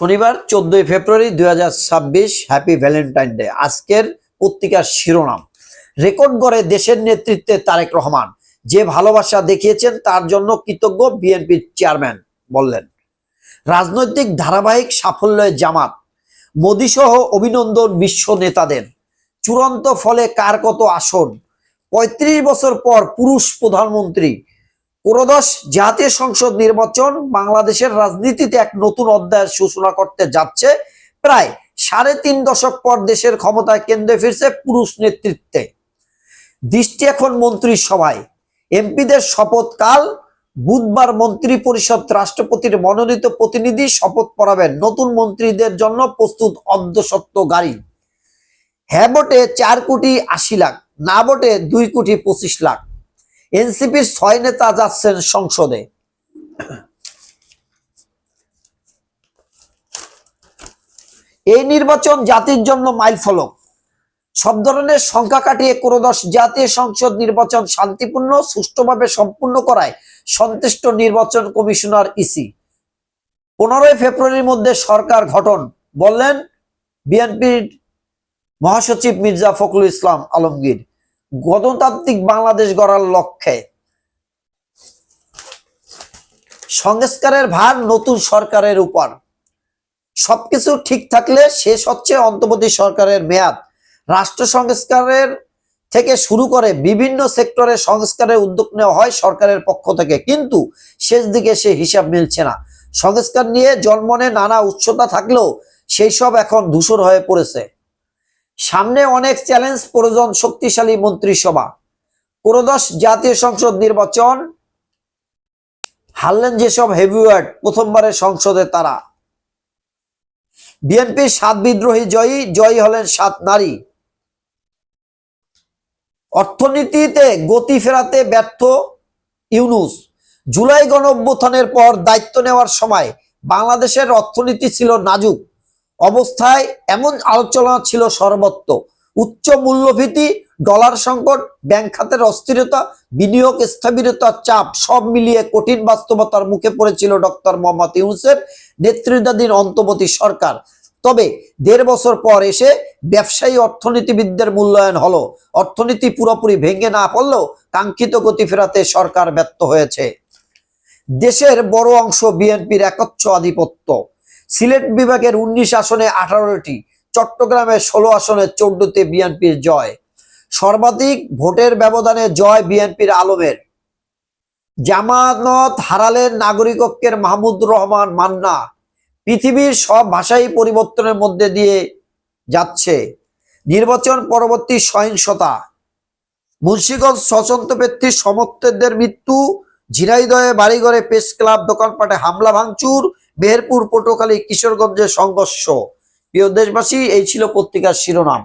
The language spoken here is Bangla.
শনিবার চোদ্দই ফেব্রুয়ারি দু হাজার ছাব্বিশ হ্যাপি ভ্যালেন্টাইন ডে আজকের পত্রিকার শিরোনাম, রেকর্ড গড়ে দেশের নেতৃত্বে তারেক রহমান। যে ভালোবাসা দেখিয়েছেন, তার জন্য কৃতজ্ঞ বিএনপির চেয়ারম্যান বললেন। রাজনৈতিক ধারাবাহিক সাফল্যে জামাত মোদী সহ অভিনন্দন বিশ্ব নেতাদের। চূড়ান্ত ফলে কার কত আসন? পঁয়ত্রিশ বছর পর পুরুষ প্রধানমন্ত্রী পুরোদশ জাতীয় সংসদ নির্বাচন বাংলাদেশের রাজনীতিতে এক নতুন অধ্যায়ের সূচনা করতে যাচ্ছে। প্রায় সাড়ে তিন দশক পর দেশের ক্ষমতায় কেন্দ্রে ফিরছে পুরুষ নেতৃত্বে। দৃষ্টি এখন মন্ত্রীর সভায় এমপিদের শপথ কাল, বুধবার মন্ত্রী পরিষদ রাষ্ট্রপতির মনোনীত প্রতিনিধি শপথ পড়াবেন নতুন মন্ত্রীদের জন্য প্রস্তুত অর্ধসত্ব গাড়ি। হ্যাঁ ভোটে চার কোটি আশি লাখ, না ভোটে দুই কোটি পঁচিশ লাখ। এনসিপির ছয় নেতা যাচ্ছেন সংসদে। এই নির্বাচন জাতির জন্য মাইল ফলক। সব ধরনের সংখ্যা কাটিয়ে ক্রোদশ জাতীয় সংসদ নির্বাচন শান্তিপূর্ণ, সুষ্ঠুভাবে সম্পূর্ণ করায় সন্তুষ্ট নির্বাচন কমিশনার ইসি। পনেরোই ফেব্রুয়ারির মধ্যে সরকার গঠন, বললেন বিএনপির মহাসচিব মির্জা ফখরুল ইসলাম আলমগীর। গণতান্ত্রিক বাংলাদেশ গড়ার লক্ষ্যে। সংস্কারের ভার নতুন সরকারের উপর। সবকিছু ঠিক থাকলে শেষ হচ্ছে অন্তর্বর্তী সরকারের মেয়াদ। রাষ্ট্র সংস্কারের থেকে শুরু করে বিভিন্ন সেক্টরে সংস্কারের উদ্যোগ নেওয়া হয় সরকারের পক্ষ থেকে। কিন্তু শেষ দিকে সে হিসাব মিলছে না। সংস্কার নিয়ে জন্মনে নানা উচ্চতা থাকলেও সেই সব এখন ধূসর হয়ে পড়েছে। সামনে অনেক চ্যালেঞ্জ প্রয়োজন শক্তিশালী মন্ত্রিসভা। পুরোদশ জাতীয় সংসদ নির্বাচন। হারলেন যেসব হেভিওয়েট প্রথমবারের সংসদে তারা। বিএনপির সাত বিদ্রোহী জয়ী জয়ী হলেন সাত নারী। অর্থনীতিতে গতি ফেরাতে ব্যর্থ ইউনুস। জুলাই গণ পর দায়িত্ব নেওয়ার সময় বাংলাদেশের অর্থনীতি ছিল নাজুক। অবস্থায় এমন আলোচনা ছিল সর্বত্র। উচ্চ মূল্যভীতি, ডলার সংকট, ব্যাংক খাতের অস্থিরতা, বিনিয়োগ স্থবিরতার চাপ, সব মিলিয়ে কঠিন বাস্তবতার মুখে পড়েছিল ডক্টর মোহাম্মদ ইউনুসের নেতৃত্বাধীন অন্তর্বর্তী সরকার। তবে দেড় বছর পর এসে ব্যবসায়ী অর্থনীতিবিদদের মূল্যায়ন হলো। অর্থনীতি পুরোপুরি ভেঙে না পড়লেও কাঙ্ক্ষিত গতি ফেরাতে সরকার ব্যর্থ হয়েছে। দেশের বড় অংশ বিএনপির একচ্ছ আধিপত্য। সিলেট বিভাগের উনিশ আসনে আঠারোটি, চট্টগ্রামে ষোলো আসনে চোদ্দতে বিএনপির জয়। সর্বাধিক ভোটের ব্যবধানে জয় বিএনপির আলমের। জামানত হারালেন নাগরিকত্বের মাহমুদুর রহমান মান্না। পৃথিবীর সব ভাষাই পরিবর্তনের মধ্যে দিয়ে যাচ্ছে। নির্বাচন পরবর্তী সহিংসতা। মুন্সীগঞ্জ স্বতন্ত্র ব্যক্তির সমর্থকদের মৃত্যু, ঝিনাইদহে বাড়িঘরে প্রেস ক্লাব দোকানপাটে হামলা ভাঙচুর মেহেরপুর পটুয়াখালী কিশোরগঞ্জের সংঘর্ষ। প্রিয় দেশবাসী এই ছিল পত্রিকার শিরোনাম।